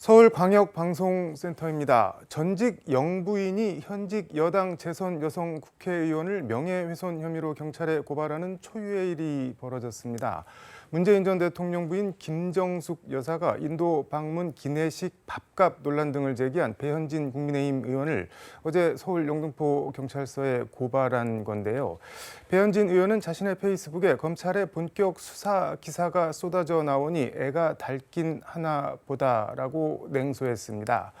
서울광역방송센터입니다. 전직 영부인이 현직 여당 재선 여성 국회의원을 명예훼손 혐의로 경찰에 고발하는 초유의 일이 벌어졌습니다. 문재인 전 대통령 부인 김정숙 여사가 인도 방문 기내식 밥값 논란 등을 제기한 배현진 국민의힘 의원을 어제 서울 영등포 경찰서에 고발한 건데요. 배현진 의원은 자신의 페이스북에 검찰의 본격 수사 기사가 쏟아져 나오니 애가 닳긴 하나 보다라고 냉소했습니다.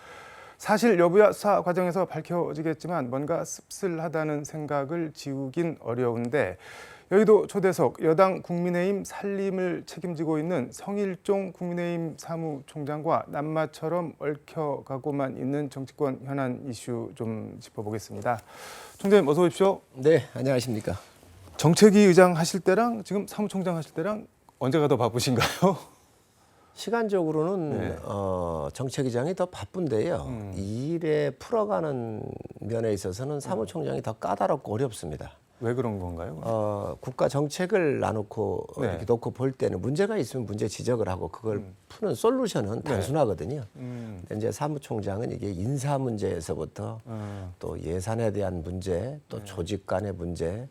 사실 여부야 수사 과정에서 밝혀지겠지만 뭔가 씁쓸하다는 생각을 지우긴 어려운데 여의도 초대석 여당 국민의힘 살림을 책임지고 있는 성일종 국민의힘 사무총장과 남마처럼 얽혀가고만 있는 정치권 현안 이슈 좀 짚어보겠습니다. 총장님 어서 오십시오. 네, 안녕하십니까. 정책위 의장 하실 때랑 지금 사무총장 하실 때랑 언제가 더 바쁘신가요? 시간적으로는 네. 어, 정책위장이 더 바쁜데요. 음. 이 일에 풀어가는 면에 있어서는 사무총장이 더 까다롭고 어렵습니다. 왜 그런 건가요? 어, 국가 정책을 나놓고 네. 이렇게 놓고 볼 때는 문제가 있으면 문제 지적을 하고 그걸 푸는 솔루션은 단순하거든요. 음, 근데 이제 사무총장은 이게 인사 문제에서부터 어, 또 예산에 대한 문제, 또 조직 간의 문제,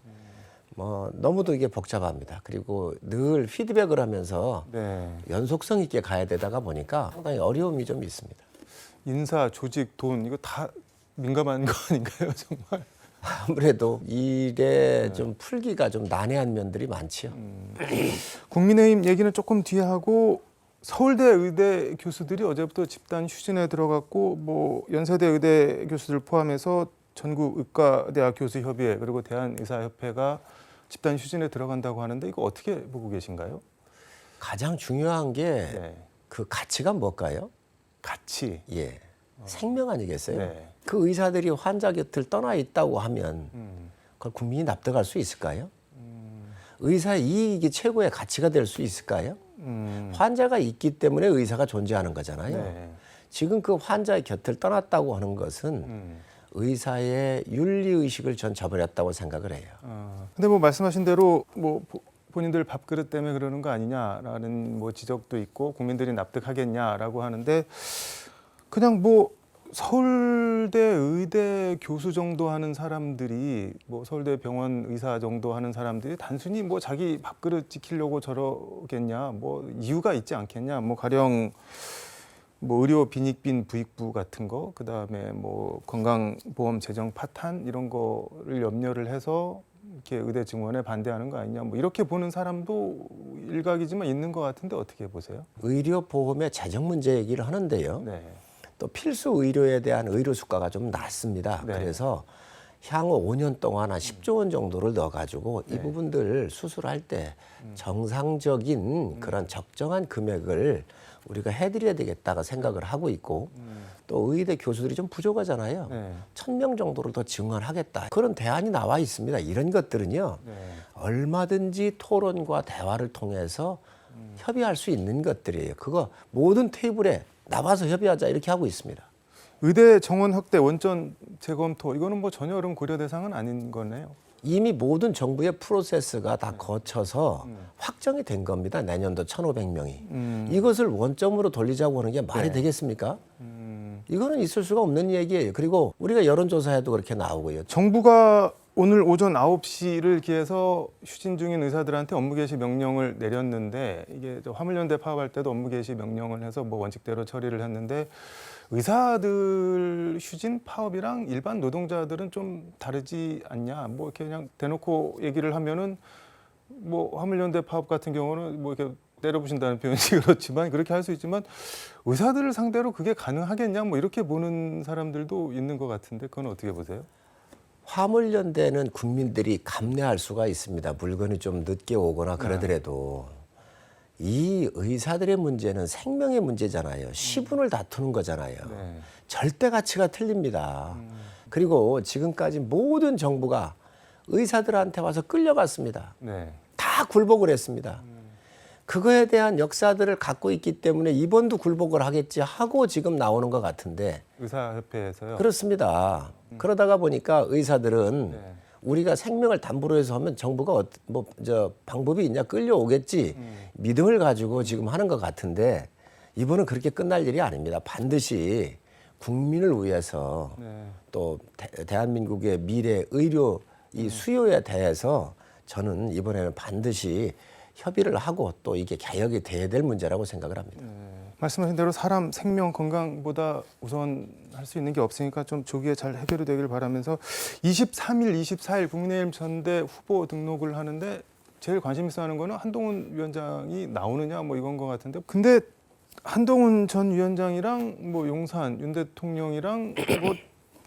뭐 너무도 이게 복잡합니다. 그리고 늘 피드백을 하면서 네. 연속성 있게 가야 되다가 보니까 상당히 어려움이 좀 있습니다. 인사, 조직, 돈 이거 다 민감한 거 아닌가요, 정말? 아무래도 일에 좀 풀기가 좀 난해한 면들이 많지요. 국민의힘 얘기는 조금 뒤에 하고 서울대 의대 교수들이 어제부터 집단 휴진에 들어갔고 뭐 연세대 의대 교수들 포함해서 전국 의과대학 교수 협의회 그리고 대한의사협회가 집단 휴진에 들어간다고 하는데 이거 어떻게 보고 계신가요? 가장 중요한 게 그 네. 가치가 뭘까요? 같이. 예. 생명 아니겠어요? 네. 그 의사들이 환자 곁을 떠나 있다고 하면 음, 그걸 국민이 납득할 수 있을까요? 의사의 이익이 최고의 가치가 될 수 있을까요? 음, 환자가 있기 때문에 의사가 존재하는 거잖아요. 네. 지금 그 환자의 곁을 떠났다고 하는 것은 음. 의사의 윤리 의식을 전 저버렸다고 생각을 해요. 어, 근데 뭐 말씀하신 대로 뭐 보- 본인들 밥그릇 때문에 그러는 거 아니냐라는 뭐 지적도 있고 국민들이 납득하겠냐라고 하는데 그냥 뭐 서울대 의대 교수 정도 하는 사람들이 뭐 서울대 병원 의사 정도 하는 사람들이 단순히 뭐 자기 밥그릇 지키려고 저러겠냐 뭐 이유가 있지 않겠냐 뭐 가령 뭐 의료 빈익빈 부익부 같은 거 그 다음에 뭐 건강보험 재정 파탄 이런 거를 염려를 해서 이렇게 의대 증원에 반대하는 거 아니냐 뭐 이렇게 보는 사람도 일각이지만 있는 것 같은데 어떻게 보세요? 의료 보험의 재정 문제 얘기를 하는데요. 네. 또 필수 의료에 대한 의료 수가가 좀 낮습니다. 네. 그래서 향후 5년 동안 한 10조 원 정도를 넣어가지고 이 부분들 수술할 때 정상적인 그런 적정한 금액을 우리가 해드려야 되겠다가 생각을 하고 있고 또 의대 교수들이 좀 부족하잖아요. 네. 천명 정도를 더 증원하겠다. 그런 대안이 나와 있습니다. 이런 것들은요. 네. 얼마든지 토론과 대화를 통해서 협의할 수 있는 것들이에요. 그거 모든 테이블에 나와서 협의하자 이렇게 하고 있습니다. 의대 정원 확대 원전 재검토 이거는 뭐 전혀 그런 고려 대상은 아닌 거네요. 이미 모든 정부의 프로세스가 다 거쳐서 확정이 된 겁니다. 내년도 1,500명이. 음. 이것을 원점으로 돌리자고 하는 게 말이 네. 되겠습니까? 음. 이거는 있을 수가 없는 얘기예요. 그리고 우리가 여론조사에도 그렇게 나오고요. 정부가 오늘 오전 9시를 기해서 휴진 중인 의사들한테 업무 개시 명령을 내렸는데 이게 저 화물연대 파업할 때도 업무 개시 명령을 해서 뭐 원칙대로 처리를 했는데 의사들 휴진 파업이랑 일반 노동자들은 좀 다르지 않냐 뭐 이렇게 그냥 대놓고 얘기를 하면은 뭐 화물연대 파업 같은 경우는 뭐 이렇게 때려부신다는 표현이 그렇지만 그렇게 할 수 있지만 의사들을 상대로 그게 가능하겠냐 뭐 이렇게 보는 사람들도 있는 것 같은데 그건 어떻게 보세요? 화물연대는 국민들이 감내할 수가 있습니다. 물건이 좀 늦게 오거나 그러더라도 이 의사들의 문제는 생명의 문제잖아요. 시분을 다투는 거잖아요. 네. 절대 가치가 틀립니다. 그리고 지금까지 모든 정부가 의사들한테 와서 끌려갔습니다. 네. 다 굴복을 했습니다. 그거에 대한 역사들을 갖고 있기 때문에 이번도 굴복을 하겠지 하고 지금 나오는 것 같은데 의사협회에서요. 그렇습니다. 그러다가 보니까 의사들은 네. 우리가 생명을 담보로 해서 하면 정부가 뭐저 방법이 있냐 끌려오겠지 믿음을 가지고 지금 하는 것 같은데 이번은 그렇게 끝날 일이 아닙니다. 반드시 국민을 위해서 네. 또 대, 한민국의 미래 의료 이 수요에 대해서 저는 이번에는 반드시 협의를 하고 또 이게 개혁이 돼야 될 문제라고 생각을 합니다. 말씀하신 대로 사람 생명 건강보다 우선 할 수 있는 게 없으니까 좀 조기에 잘 해결이 되길 바라면서 23일, 24일 국민의힘 전대 후보 등록을 하는데 제일 관심 있어 하는 거는 한동훈 위원장이 나오느냐 뭐 이건 것 같은데 근데 한동훈 전 위원장이랑 뭐 용산 윤 대통령이랑 뭐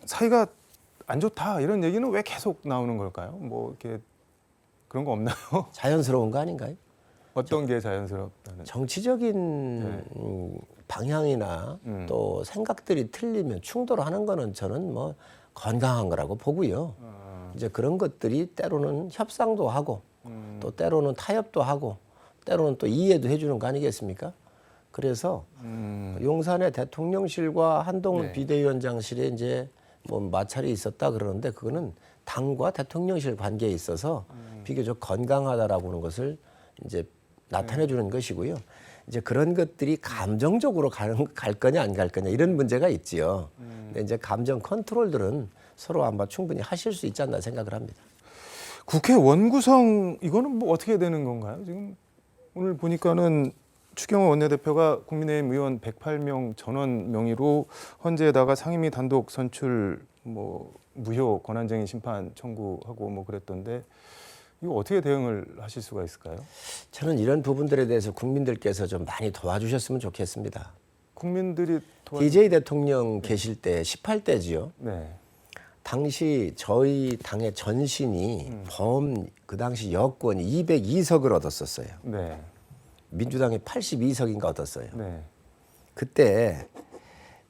사이가 안 좋다 이런 얘기는 왜 계속 나오는 걸까요? 뭐 이렇게 그런 거 없나요? 자연스러운 거 아닌가요? 어떤 게 자연스럽다는? 정치적인 음, 방향이나 네. 음. 또 생각들이 틀리면 충돌하는 거는 저는 뭐 건강한 거라고 보고요. 아, 이제 그런 것들이 때로는 협상도 하고 음, 또 때로는 타협도 하고 때로는 또 이해도 해주는 거 아니겠습니까? 그래서 음, 용산의 대통령실과 한동훈 네. 비대위원장실에 이제 뭐 마찰이 있었다 그러는데 그거는 당과 대통령실 관계에 있어서 음. 비교적 건강하다라고 하는 것을 이제 나타내 주는 것이고요. 이제 그런 것들이 감정적으로 가는, 갈 거냐 안 갈 거냐 이런 문제가 있지요. 근데 이제 감정 컨트롤들은 서로 아마 충분히 하실 수 있지 않나 생각을 합니다. 국회 원구성 이거는 뭐 어떻게 되는 건가요? 지금 오늘 보니까는 추경호 원내대표가 국민의힘 의원 108명 전원 명의로 헌재에다가 상임위 단독 선출 뭐 무효 권한쟁의 심판 청구하고 뭐 그랬던데 이거 어떻게 대응을 하실 수가 있을까요? 저는 이런 부분들에 대해서 국민들께서 좀 많이 도와주셨으면 좋겠습니다. 국민들이 도와... DJ 대통령 계실 때 18대지요. 네. 당시 저희 당의 전신이 범그 당시 여권이 202석을 얻었었어요. 네. 민주당이 82석인가 얻었어요. 네. 그때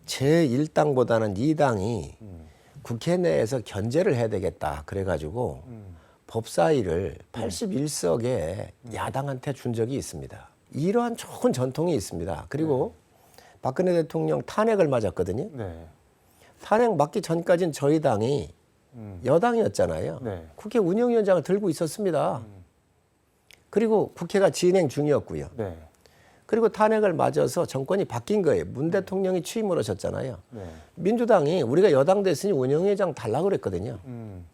제 1당보다는 2당이 음. 국회 내에서 견제를 해야 되겠다. 그래가지고 음. 법사위를 81석에 야당한테 준 적이 있습니다. 이러한 좋은 전통이 있습니다. 그리고 박근혜 대통령 탄핵을 맞았거든요. 네. 탄핵 맞기 전까지는 저희 당이 음. 여당이었잖아요. 네. 국회 운영위원장을 들고 있었습니다. 그리고 국회가 진행 중이었고요. 네. 그리고 탄핵을 맞아서 정권이 바뀐 거예요. 문 대통령이 취임을 하셨잖아요. 네. 민주당이 우리가 여당 됐으니 운영위원장 달라고 그랬거든요. 음.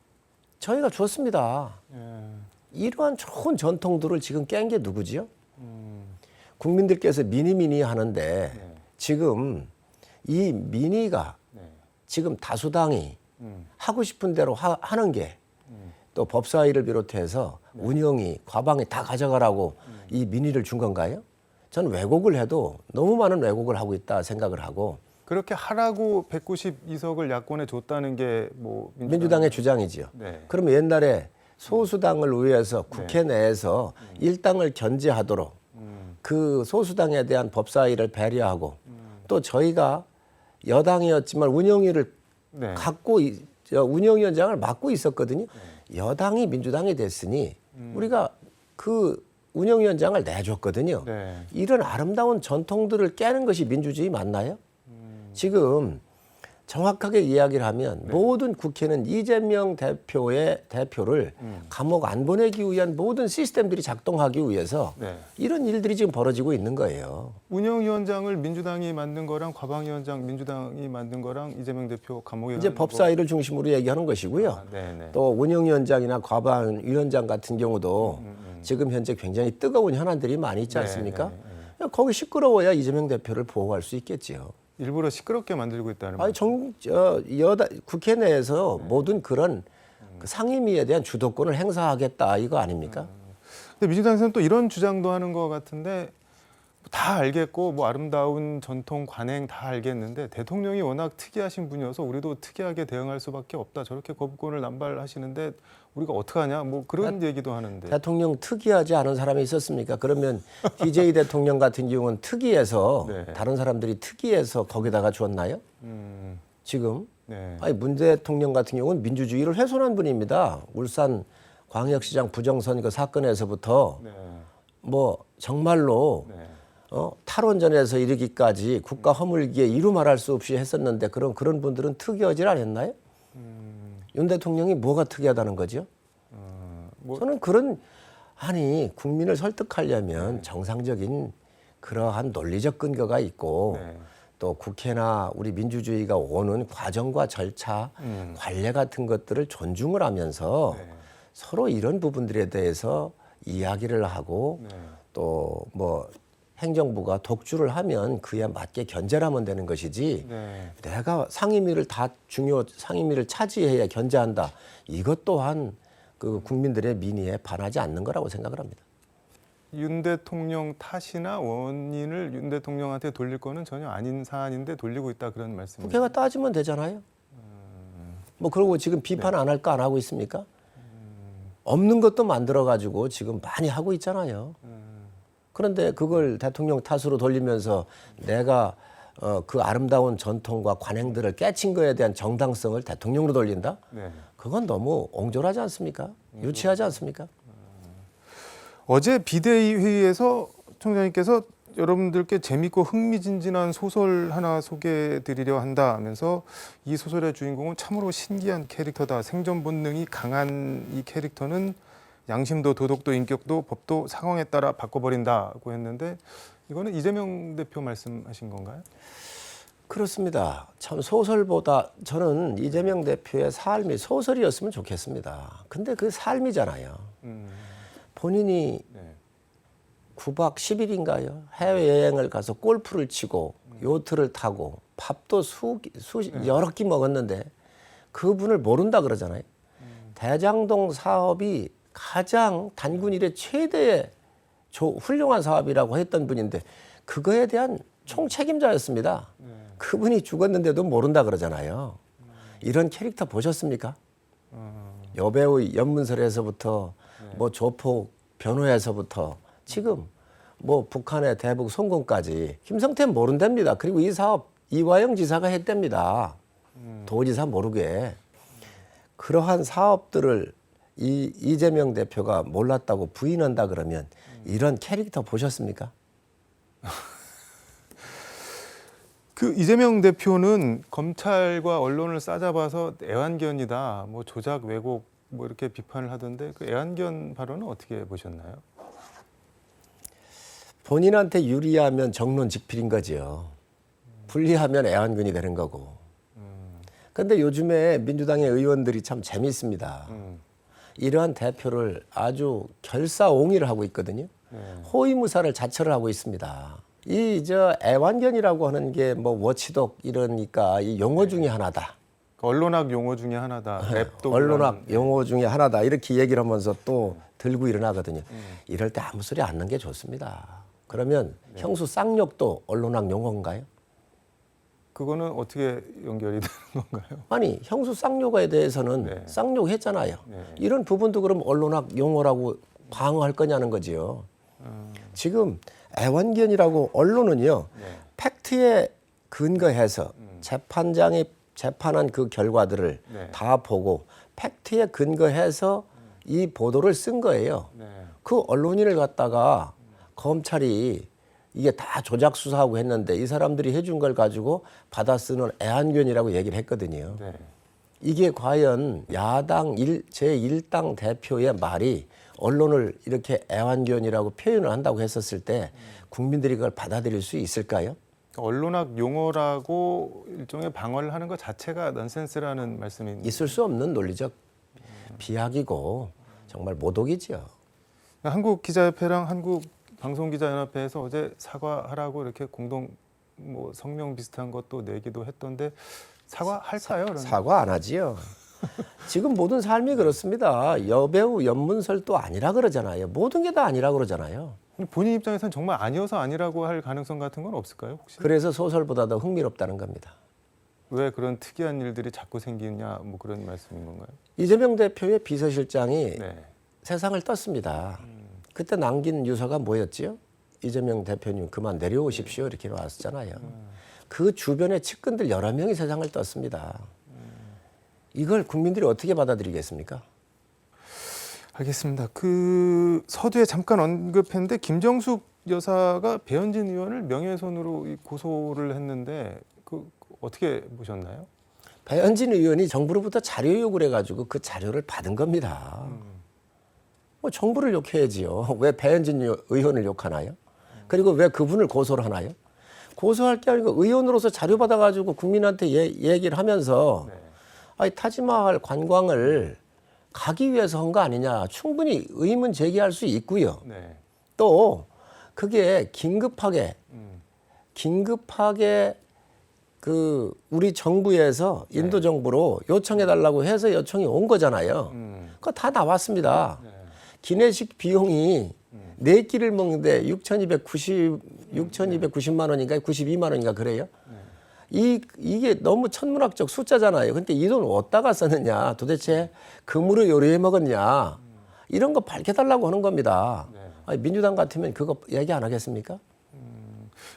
저희가 줬습니다. 예. 이러한 좋은 전통들을 지금 깬 게 누구지요? 음. 국민들께서 미니미니 하는데 네. 지금 이 미니가 네. 지금 다수당이 음. 하고 싶은 대로 하, 는 게 또 법사위를 비롯해서 네. 운영이 과방이 다 가져가라고 음. 이 민의를 준 건가요? 저는 왜곡을 해도 너무 많은 왜곡을 하고 있다 생각을 하고 그렇게 하라고 192석을 야권에 줬다는 게 뭐 민주당 의 주장이지요. 네. 그러면 옛날에 소수당을 위해서 국회 내에서 일당을 견제하도록 음. 그 소수당에 대한 법사위를 배려하고 또 저희가 여당이었지만 운영위를 네. 갖고 운영위원장을 맡고 있었거든요. 여당이 민주당이 됐으니 우리가 그 운영위원장을 내줬거든요. 네. 이런 아름다운 전통들을 깨는 것이 민주주의 맞나요? 음. 지금 정확하게 이야기를 하면 네. 모든 국회는 이재명 대표의 대표를 음. 감옥 안 보내기 위한 모든 시스템들이 작동하기 위해서 네. 이런 일들이 지금 벌어지고 있는 거예요. 운영위원장을 민주당이 만든 거랑 과방위원장 민주당이 만든 거랑 이재명 대표 감옥에 이제 법사위를 중심으로 얘기하는 것이고요. 거. 아, 네네. 또 운영위원장이나 과방위원장 같은 경우도 지금 현재 굉장히 뜨거운 현안들이 많이 있지 네, 않습니까? 네, 거기 시끄러워야 이재명 대표를 보호할 수 있겠지요. 일부러 시끄럽게 만들고 있다는 아니 말. 정, 저, 여다 국회 내에서 모든 그런 그 상임위에 대한 주도권을 행사하겠다 이거 아닙니까? 근데 민주당에서는 또 이런 주장도 하는 것 같은데 다 알겠고 뭐 아름다운 전통 관행 다 알겠는데 대통령이 워낙 특이하신 분이어서 우리도 특이하게 대응할 수밖에 없다. 저렇게 거부권을 남발하시는데 우리가 어떡하냐 뭐 그런 얘기도 하는데. 대통령 특이하지 않은 사람이 있었습니까? 그러면 DJ 대통령 같은 경우는 특이해서 네. 다른 사람들이 특이해서 거기다가 주었나요? 음, 지금 네. 아니 문 대통령 같은 경우는 민주주의를 훼손한 분입니다. 울산 광역시장 부정선거 사건에서부터 네. 뭐 정말로 네. 어, 탈원전에서 이르기까지 국가 허물기에 이루 말할 수 없이 했었는데 그런 그런 분들은 특이하지 않았나요? 음, 윤 대통령이 뭐가 특이하다는 거죠? 어, 뭐 저는 그런 아니 국민을 설득하려면 정상적인 그러한 논리적 근거가 있고 네. 또 국회나 우리 민주주의가 오는 과정과 절차, 음. 관례 같은 것들을 존중을 하면서 네. 서로 이런 부분들에 대해서 이야기를 하고 네. 또뭐 행정부가 독주를 하면 그에 맞게 견제를 하면 되는 것이지 네. 내가 상임위를 다 중요 상임위를 차지해야 견제한다. 이것 또한 그 국민들의 민의에 반하지 않는 거라고 생각을 합니다. 윤 대통령 탓이나 원인을 윤 대통령한테 돌릴 거는 전혀 아닌 사안인데 돌리고 있다 그런 말씀입니다. 국회가 따지면 되잖아요. 뭐 그러고 지금 비판 안 할까 안 하고 있습니까? 없는 것도 만들어 가지고 지금 많이 하고 있잖아요. 그런데 그걸 대통령 탓으로 돌리면서 내가 어, 그 아름다운 전통과 관행들을 깨친 거에 대한 정당성을 대통령으로 돌린다? 네. 그건 너무 옹졸하지 않습니까? 유치하지 않습니까? 어제 비대위 회의에서 총장님께서 여러분들께 재밌고 흥미진진한 소설 하나 소개해드리려 한다 하면서 이 소설의 주인공은 참으로 신기한 캐릭터다. 생존 본능이 강한 이 캐릭터는 양심도 도덕도 인격도 법도 상황에 따라 바꿔버린다고 했는데 이거는 이재명 대표 말씀하신 건가요? 그렇습니다. 참 소설보다 저는 이재명 대표의 삶이 소설이었으면 좋겠습니다. 근데 그 삶이잖아요. 음, 본인이 네. 9박 10일인가요? 해외여행을 가서 골프를 치고 요트를 타고 밥도 수, 수 여러 끼 먹었는데 그분을 모른다 그러잖아요. 대장동 사업이 가장 단군 일의 최대의 조, 훌륭한 사업이라고 했던 분인데 그거에 대한 총책임자였습니다. 그분이 죽었는데도 모른다 그러잖아요. 이런 캐릭터 보셨습니까? 여배우 연문설에서부터 뭐 조폭 변호에서부터 지금 뭐 북한의 대북 송금까지 김성태는 모른답니다. 그리고 이 사업 이화영 지사가 했답니다. 도지사 모르게 그러한 사업들을 이 이재명 대표가 몰랐다고 부인한다 그러면 이런 캐릭터 보셨습니까? 그 이재명 대표는 검찰과 언론을 싸잡아서 애완견이다, 뭐 조작 왜곡 뭐 이렇게 비판을 하던데 그 애완견 발언은 어떻게 보셨나요? 본인한테 유리하면 정론 직필인 거지요. 불리하면 애완근이 되는 거고. 근데 요즘에 민주당의 의원들이 참 재밌습니다. 음, 이러한 대표를 아주 결사옹위를 하고 있거든요. 네. 호위무사를 자처를 하고 있습니다. 이 저 애완견이라고 하는 게 뭐 워치독 이러니까 이 용어 중에 하나다. 그 언론학 용어 중에 하나다. 랩도 언론학 용어 중에 하나다. 이렇게 얘기를 하면서 또 들고 일어나거든요. 이럴 때 아무 소리 않는 게 좋습니다. 그러면 형수 쌍욕도 언론학 용어인가요? 그거는 어떻게 연결이 되는 건가요? 아니 형수 쌍욕에 대해서는 네. 쌍욕했잖아요. 네. 이런 부분도 그럼 언론학 용어라고 방어할 거냐는 거지요. 지금 애완견이라고 언론은요 네. 팩트에 근거해서 재판장이 재판한 그 결과들을 네. 다 보고 팩트에 근거해서 이 보도를 쓴 거예요. 네. 그 언론인을 갖다가 검찰이 이게 다 조작 수사하고 했는데 이 사람들이 해준 걸 가지고 받아 쓰는 애완견이라고 얘기를 했거든요. 네. 이게 과연 야당 일, 제1당 대표의 말이 언론을 이렇게 애완견이라고 표현을 한다고 했었을 때 국민들이 그걸 받아들일 수 있을까요? 언론학 용어라고 일종의 방어를 하는 것 자체가 넌센스라는 말씀인 있을 수 없는 논리적 비약이고 정말 모독이지요. 한국 기자협회랑 한국 방송기자연합회에서 어제 사과하라고 이렇게 공동 뭐 성명 비슷한 것도 내기도 했던데 사과할까요? 그러면? 사과 안 하지요. 지금 모든 삶이 그렇습니다. 여배우 연문설도 아니라 그러잖아요. 모든 게 다 아니라 그러잖아요. 본인 입장에서는 정말 아니어서 아니라고 할 가능성 같은 건 없을까요? 혹시 그래서 소설보다 더 흥미롭다는 겁니다. 왜 그런 특이한 일들이 자꾸 생기냐 뭐 그런 말씀인 건가요? 이재명 대표의 비서실장이 네. 세상을 떴습니다. 그때 남긴 유서가 뭐였지요? 이재명 대표님 그만 내려오십시오 이렇게 나왔잖아요. 그 주변의 측근들 여러 명이 세상을 떴습니다. 이걸 국민들이 어떻게 받아들이겠습니까? 알겠습니다. 그 서두에 잠깐 언급했는데 김정숙 여사가 배현진 의원을 명예훼손으로 이 고소를 했는데 그 어떻게 보셨나요? 배현진 의원이 정부로부터 자료 요구를 해가지고 그 자료를 받은 겁니다. 뭐 정부를 욕해야지요. 왜 배현진 의- 의원을 욕하나요? 그리고 왜 그분을 고소를 하나요? 고소할 게 아니고 의원으로서 자료 받아가지고 국민한테 예, 얘기를 하면서 네. 아니 타지마할 관광을 가기 위해서 한 거 아니냐 충분히 의문 제기할 수 있고요. 네. 또 그게 긴급하게 음. 긴급하게 그 우리 정부에서 인도 정부로 요청해 달라고 해서 요청이 온 거잖아요. 음. 그거 다 나왔습니다. 네. 기내식 비용이 네 끼를 먹는데 6,290 6,290만 원인가 92만 원인가 그래요. 이 이게 너무 천문학적 숫자잖아요. 근데 이 돈 어디다가 썼느냐? 도대체 금으로 요리해 먹었냐? 이런 거 밝혀달라고 하는 겁니다. 아니, 민주당 같으면 그거 얘기 안 하겠습니까?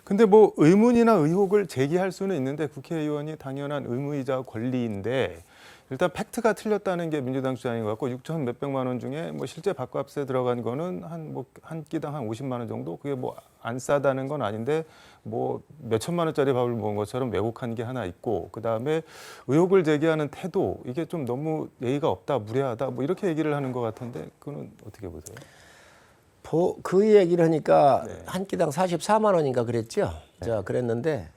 근데 뭐 의문이나 의혹을 제기할 수는 있는데 국회의원이 당연한 의무이자 권리인데 일단 팩트가 틀렸다는 게 민주당 주장인 것 같고 6천 몇백만 원 중에 뭐 실제 밥값에 들어간 거는 한 뭐 한 끼당 한 50만 원 정도 그게 뭐 안 싸다는 건 아닌데 뭐 몇천만 원짜리 밥을 먹은 것처럼 왜곡한 게 하나 있고 그다음에 의혹을 제기하는 태도 이게 좀 너무 예의가 없다 무례하다 뭐 이렇게 얘기를 하는 것 같은데 그거는 어떻게 보세요? 보, 그 얘기를 하니까 네. 한 끼당 44만 원인가 그랬죠. 자, 그랬는데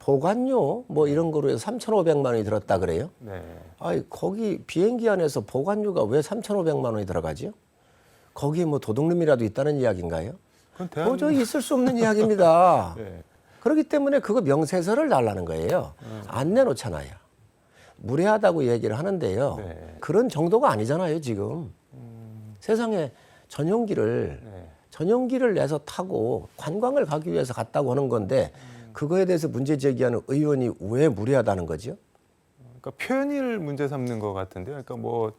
보관료 뭐 이런 거로 해서 3,500만 원이 들었다 그래요. 네. 아이, 거기 비행기 안에서 보관료가 왜 3,500만 원이 들어가지요? 거기에 뭐 도둑놈이라도 있다는 이야기인가요? 그건 대한 도저히 있을 수 없는 이야기입니다. 네. 그렇기 때문에 그거 명세서를 달라는 거예요. 안 내놓잖아요. 무례하다고 얘기를 하는데요. 네. 그런 정도가 아니잖아요, 지금. 세상에 전용기를 네. 전용기를 내서 타고 관광을 가기 위해서 갔다고 하는 건데 그거에 대해서 문제 제기하는 의원이 왜 무례하다는 거죠? 그러니까 표현을 문제 삼는 것 같은데요. 그러니까 뭐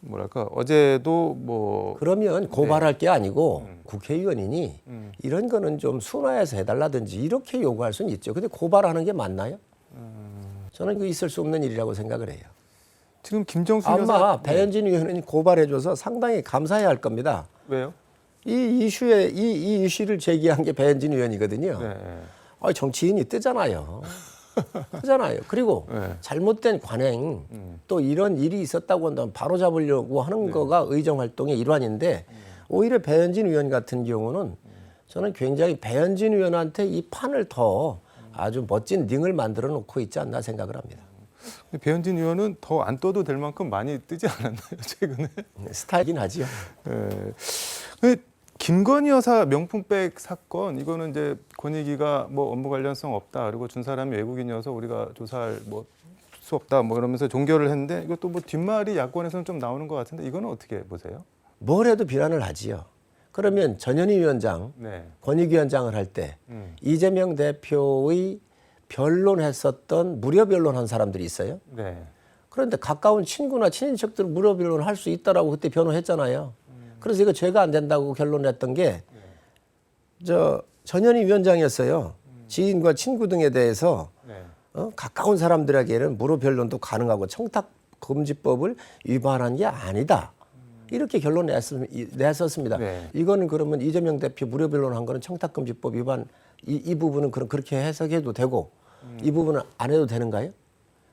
뭐랄까 어제도 뭐 그러면 고발할 게 아니고 국회의원이니 음. 이런 거는 좀 순화해서 해달라든지 이렇게 요구할 수는 있죠. 근데 고발하는 게 맞나요? 저는 그 있을 수 없는 일이라고 생각을 해요. 지금 김정수 아마 여사 배현진 의원은 고발해줘서 상당히 감사해야 할 겁니다. 왜요? 이 이슈에 이, 이 이슈를 제기한 게 배현진 의원이거든요. 네. 아, 정치인이 뜨잖아요. 뜨잖아요. 그리고 네. 잘못된 관행 음. 또 이런 일이 있었다고 한다면 바로 잡으려고 하는 거가 의정 활동의 일환인데 오히려 배현진 의원 같은 경우는 저는 굉장히 배현진 의원한테 이 판을 더 아주 멋진 링을 만들어 놓고 있지 않나 생각을 합니다. 배현진 의원은 더 안 떠도 될 만큼 많이 뜨지 않았나요 최근에? 스타일이긴 하지요. 네. 김건희 여사 명품백 사건 이거는 이제 권익위가 뭐 업무 관련성 없다 그리고 준 사람이 외국인이어서 우리가 조사할 뭐 수 없다 뭐 이러면서 종결을 했는데 이것도 뭐 뒷말이 야권에서는 좀 나오는 것 같은데 이거는 어떻게 보세요? 뭘 해도 비난을 하지요. 그러면 전현희 위원장, 네. 권익위원장을 할 때 음. 이재명 대표의 변론했었던 무료 변론한 사람들이 있어요. 네. 그런데 가까운 친구나 친인척들 무료 변론을 할수 있다라고 그때 변호했잖아요. 그래서 이거 죄가 안 된다고 결론냈던 게 저 전현희 위원장이었어요. 지인과 친구 등에 대해서 네. 어? 가까운 사람들에게는 무료 변론도 가능하고 청탁 금지법을 위반한 게 아니다. 이렇게 결론 냈었, 냈었습니다. 네. 이거는 그러면 이재명 대표 무료 변론한 거는 청탁금지법 위반 이, 이 부분은 그럼 그렇게 해석해도 되고 이 부분은 안 해도 되는가요?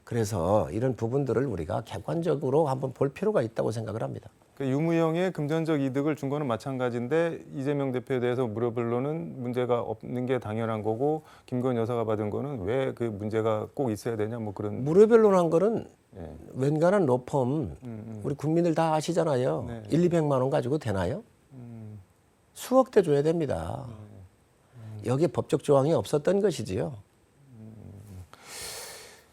그래서 이런 부분들을 우리가 객관적으로 한번 볼 필요가 있다고 생각을 합니다. 그 유무형의 금전적 이득을 준 거는 마찬가지인데 이재명 대표에 대해서 무료 변론은 문제가 없는 게 당연한 거고 김건희 여사가 받은 거는 왜 그 문제가 꼭 있어야 되냐 뭐 그런 무료 변론한 거는 예. 웬간한 로펌 음, 음. 우리 국민들 다 아시잖아요. 네. 일, 이백만 원 가지고 되나요? 음. 수억 대 줘야 됩니다. 여기에 법적 조항이 없었던 것이지요.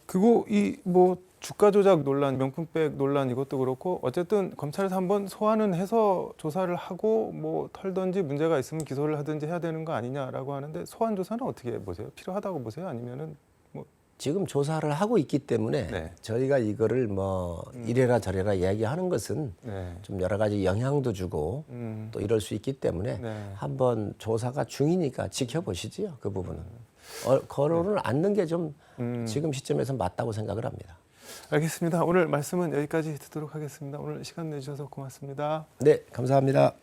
그리고 이뭐 주가 조작 논란, 명품백 논란 이것도 그렇고 어쨌든 검찰에서 한번 소환은 해서 조사를 하고 뭐 털든지 문제가 있으면 기소를 하든지 해야 되는 거 아니냐라고 하는데 소환 조사는 어떻게 보세요? 필요하다고 보세요? 아니면은 뭐 지금 조사를 하고 있기 때문에 네. 저희가 이거를 뭐 이래라 저래라 이야기하는 것은 네. 좀 여러 가지 영향도 주고 음. 또 이럴 수 있기 때문에 네. 한번 조사가 중이니까 지켜보시지요 그 부분은 어, 거론을 않는 게좀 음. 지금 시점에서 맞다고 생각을 합니다. 알겠습니다. 오늘 말씀은 여기까지 듣도록 하겠습니다. 오늘 시간 내주셔서 고맙습니다. 네 감사합니다.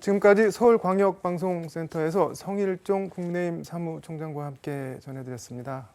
지금까지 서울광역방송센터에서 성일종 국민의힘 사무총장과 함께 전해드렸습니다.